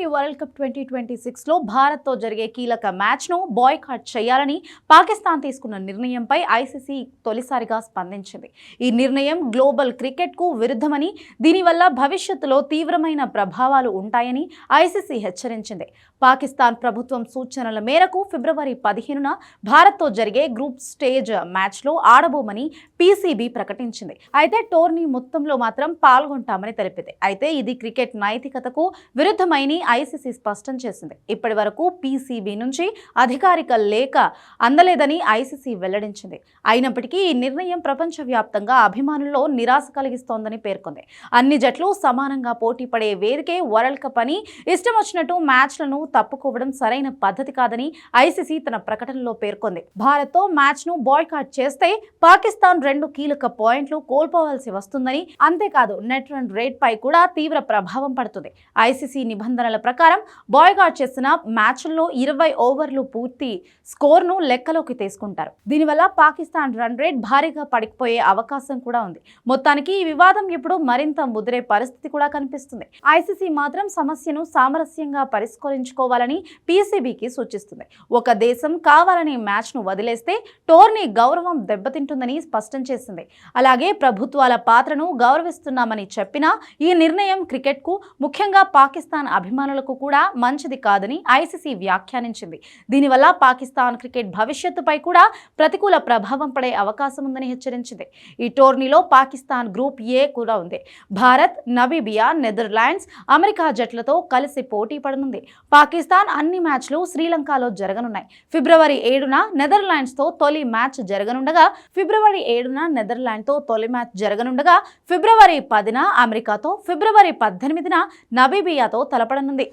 T world cup twenty twenty సిక్స్లో భారత్తో జరిగే కీలక మ్యాచ్ను బాయ్కాట్ చేయాలని పాకిస్తాన్ తీసుకున్న నిర్ణయంపై ఐసీసీ తొలిసారిగా స్పందించింది. ఈ నిర్ణయం గ్లోబల్ క్రికెట్కు విరుద్ధమని దీనివల్ల భవిష్యత్తులో తీవ్రమైన ప్రభావాలు ఉంటాయని ఐసీసీ హెచ్చరించింది. పాకిస్తాన్ ప్రభుత్వం సూచనల మేరకు ఫిబ్రవరి పదిహేనున భారత్తో జరిగే గ్రూప్ స్టేజ్ మ్యాచ్లో ఆడబోమని పీసీబీ ప్రకటించింది. అయితే టోర్నీ మొత్తంలో మాత్రం పాల్గొంటామని తెలిపింది. అయితే ఇది క్రికెట్ నైతికతకు విరుద్ధమైన ఐసీసీ స్పష్టం చేసింది. ఇప్పటి వరకు పీసీబీ నుంచి అధికారిక లేఖ అందలేదని ఐసీసీ వెల్లడించింది. అయినప్పటికీ ఈ నిర్ణయం ప్రపంచవ్యాప్తంగా అభిమానుల్లో నిరాశ కలిగిస్తోందని పేర్కొంది. అన్ని జట్లు సమానంగా పోటీ పడే వేదికే వరల్డ్ కప్ అని ఇష్టం వచ్చినట్టు మ్యాచ్లను తప్పుకోవడం సరైన పద్ధతి కాదని ఐసీసీ తన ప్రకటనలో పేర్కొంది. భారత్తో మ్యాచ్ను బాయ్కాట్ చేస్తే పాకిస్తాన్ రెండు కీలక పాయింట్లు కోల్పోవాల్సి వస్తుందని అంతేకాదు నెట్ రన్ రేట్ పై కూడా తీవ్ర ప్రభావం పడుతుంది. ఐసీసీ నిబంధనల ప్రకారం బాయ్గాడ్ చేసిన మ్యాచ్ల్లో ఇరవై ఓవర్లు పూర్తి స్కోర్ను లెక్కలోకి తీసుకుంటారు. దీనివల్ల పాకిస్తాన్ రన్ రేట్ భారీగా పడిపోయే అవకాశం కూడా ఉంది. మొత్తానికి ఈ వివాదం ఇప్పుడు మరింత ముదిరే పరిస్థితి కూడా కనిపిస్తుంది. ఐసీసీ మాత్రం సమస్యను సామరస్యంగా పరిష్కరించుకోవాలని పీసీబీకి సూచిస్తుంది. ఒక దేశం కావాలని మ్యాచ్ను వదిలేస్తే టోర్నీ గౌరవం దెబ్బతింటుందని స్పష్టం చేసింది. అలాగే ప్రభుత్వాల పాత్రను గౌరవిస్తున్నామని చెప్పినా ఈ నిర్ణయం క్రికెట్కు ముఖ్యంగా పాకిస్తాన్ అభిమానులకు కూడా మంచిది కాదని ఐసీసీ వ్యాఖ్యానించింది. దీనివల్ల పాకిస్తాన్ క్రికెట్ భవిష్యత్తుపై కూడా ప్రతికూల ప్రభావం పడే అవకాశం ఉందని హెచ్చరించింది. ఈ టోర్నీలో పాకిస్తాన్ గ్రూప్ ఏ కూడా ఉంది. భారత్ నబీబియా నెదర్లాండ్స్ అమెరికా జట్లతో కలిసి పోటీ పడనుంది. పాకిస్తాన్ అన్ని మ్యాచ్లు శ్రీలంకలో జరగనున్నాయి. ఫిబ్రవరి ఏడున నెదర్లాండ్స్తో తొలి మ్యాచ్ జరగనుండగా ఫిబ్రవరి ఏడున నెదర్లాండ్తో తొలి మ్యాచ్ జరగనుండగా ఫిబ్రవరి పదిన అమెరికాతో ఫిబ్రవరి పద్దెనిమిదిన నబీబియాతో తలపడనుంది. ఉంది